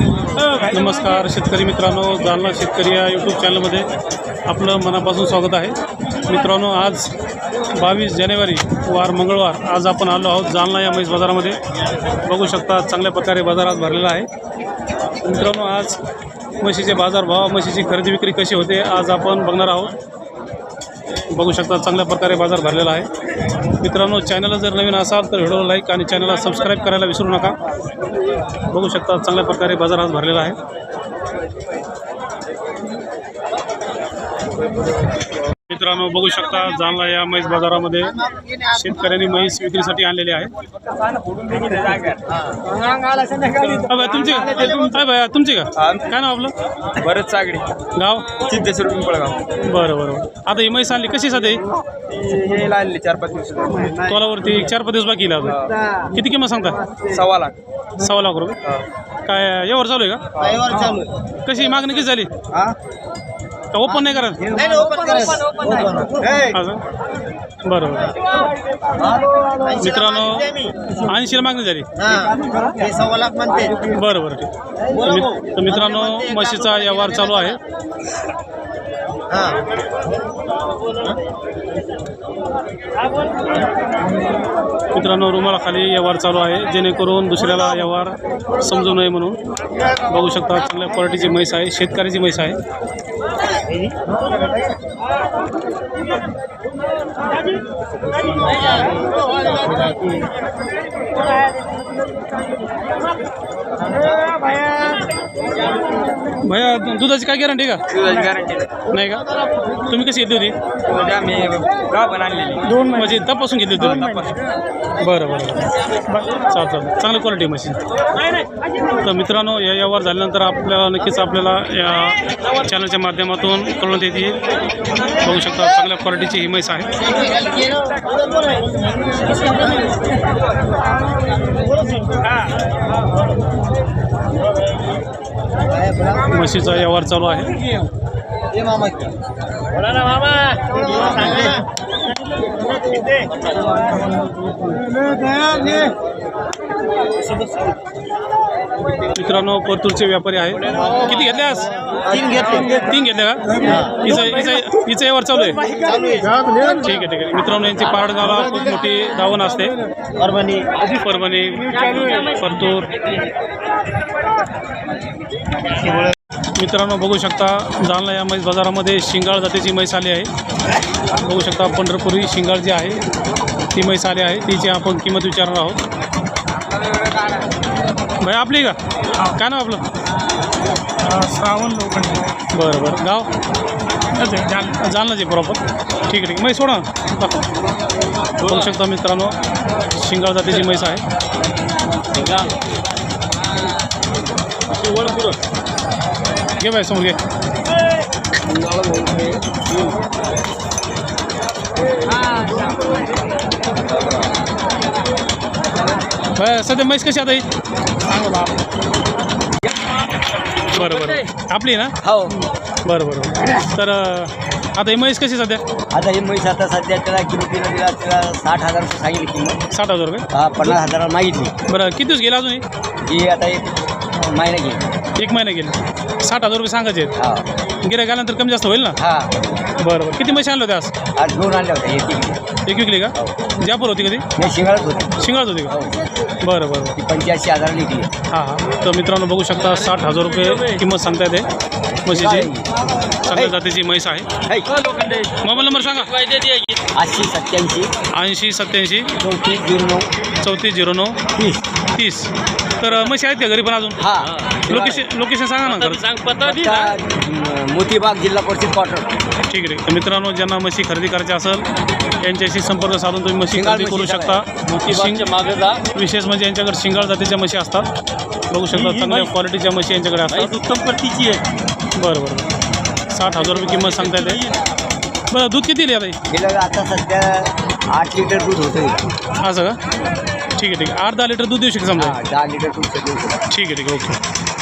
नमस्कार शेतकरी मित्रांनो. जालना शेतकरी या यूट्यूब चॅनलमध्ये आपलं मनापासून स्वागत आहे. मित्रांनो आज बावीस जानेवारी वार मंगळवार आज आपण आलो आहोत जालना या म्हैस बाजारामध्ये. बघू शकता चांगल्या प्रकारे बाजार आज भरलेला आहे. मित्रांनो आज म्हशीचे बाजारभाव म्हशीची खरेदी विक्री कशी होते आज आपण बघणार आहोत. बघू शकता चांगल्या प्रकारे बाजार भरलेला आहे. मित्रांनो चॅनलला जर नवीन असाल तर व्हिडिओला लाईक आणि चॅनलला सबस्क्राईब करायला विसरू नका. बघू शकता चांगल्या प्रकारे बाजार आज भरलेला आहे. मित्रांनो बघू शकता जालना या म्हैस बाजारामध्ये शेतकऱ्यांनी म्हैस विक्रीसाठी आणलेली आहे तुमची का? अ भैया, तुमची का? काय नाव आपलं? बरंच चागडी गाव? सिद्धेश्वर पिंपळगाव. बरं बरं बरं. आता ही म्हैस आणली कशी साधे? हे लागले चार पाच दिवस. तोलावरती चार पाच दिवस बाकी अजून. किती किंमत सांगता? सव्वा लाख. सव्वा लाख रुपये. काय यावर चालू आहे का? कशी मागणी किती झाली? का ओपन नाही करत? असं बरं बरं मित्रांनो ऐंशीला मागणी झाली. सव्वा लाख म्हणते. बरं बरं ठीक तर मित्रांनो म्हशीचा व्यवहार चालू आहे. मित्रांनो रुमाला खाली व्यवहार चालू आहे. जेणेकरून दुसऱ्याला व्यवहार समजू नये म्हणून. बघू शकता चांगल्या क्वालिटीची म्हैस आहे शेतकऱ्याची म्हैस आहे. भैया दुधाची काय गॅरंटी का? दुधाची गॅरंटी नाही. का? तुम्ही कशी घेतली होती? आम्ही गाव पण आणलेली. दोन म्हणजे तपासून घेतली होती. बरं बरं बरं. चाल चाल चांगली क्वालिटी मशीन तर मित्रांनो या व्यवहार झाल्यानंतर आपल्याला नक्कीच आपल्याला या चॅनलच्या माध्यमातून कळवण्यात येते बघू शकता चांगल्या क्वालिटीची ही म्हैस आहे. म्हशीचा व्यवहार चालू आहे. मित्रांनो परतूरचे व्यापारी आहे किती घेतले आज? तीन घेतले. तीन घेतले का? हिचं हिचं हिचं व्यवहार चालू आहे. ठीक आहे ठीक आहे. मित्रांनो यांची पाडगावला खूप मोठी दावण असते. परभणी. परभणी परतूर. मित्रांनो बघू शकता जालना या म्हैस बाजारामध्ये शिंगाळ जातीची म्हैस आली आहे. बघू शकता पंढरपुरी शिंगाळ जी आहे ती म्हैस आली आहे. तिची आपण किंमत विचारणार आहोत. भाई आपली का? काय नाव आपलं? श्रावण लोखंडे. बरं बरं. गाव? जालनाचे प्रॉपर ठीक आहे ठीक म्हैस सोडा. दाखव. बघू शकता मित्रांनो शिंगाळ जातीची म्हैस आहे. घे बाय समोर घे. सध्या म्हैस कशी आता ही? बरं बरं. आपली ना? हो. बरं बरं. तर आता ही म्हैस कशी सध्या? आता ही म्हैस आता सध्या त्याला किमतीला दिला त्याला साठ हजार रुपये सांगितली किंमत साठ हजार रुपये? हा पन्नास हजाराला मागितली. बरं किती दिवस गेला अजून ही? आता एक महिना घेईल एक महिना गेले. साठ हजार रुपये सांगायचे आहेत. हा. गिऱ्हाईक आल्यानंतर कमी जास्त होईल ना? हा. बरं बरं. किती म्हशी आणलं होते आज? आज दोन आणल्या होत्या एक एक एक विकली का? जयपूर होती कधी? मी शिंगाळत होती. शिंगाळच होती का? हो. बरं बरं ती पंच्याऐंशी हजार लिहिली हां हां. तर मित्रांनो बघू शकता साठ हजार रुपये किंमत सांगता येते म्हशीची. चांगल्या जातीची म्हैस आहे. मोबाईल नंबर सांगा. आठशे सत्याऐंशी ऐंशी सत्याऐंशी चौतीस झिरो नऊ. चौतीस झिरो नऊ. तीस. तीस. तर म्हशी आहेत का घरी पण अजून? हा. लोकेशन लोकेशन सांगा ना खरं. पत्ता, म, मोतीबाग जिल्हा परिषद क्वार्टर ठीक आहे. तर मित्रांनो ज्यांना म्हशी खरेदी करायची असेल यांच्याशी संपर्क साधून तुम्ही म्हशी शिंगाळ खरेदी करू म्हशी शकता. शिंग विशेष म्हणजे यांच्याकडे शिंगाळ जातीच्या म्हशी असतात. बघू शकता चांगल्या क्वालिटीच्या म्हशी यांच्याकडे असतात. उत्तम प्रतीची आहे. बरं बरं बरं. साठ हजार रुपये किंमत सांगता येते. बरं दूध किती ही? गेलं आता सध्या आठ लिटर दूध होतं असं का? ठीक आहे ठीक आहे. आठ दहा लिटर दूध देऊ शकता समजा? हा दहा लिटर दूध सध्या ठीक आहे ठीक आहे. ओके.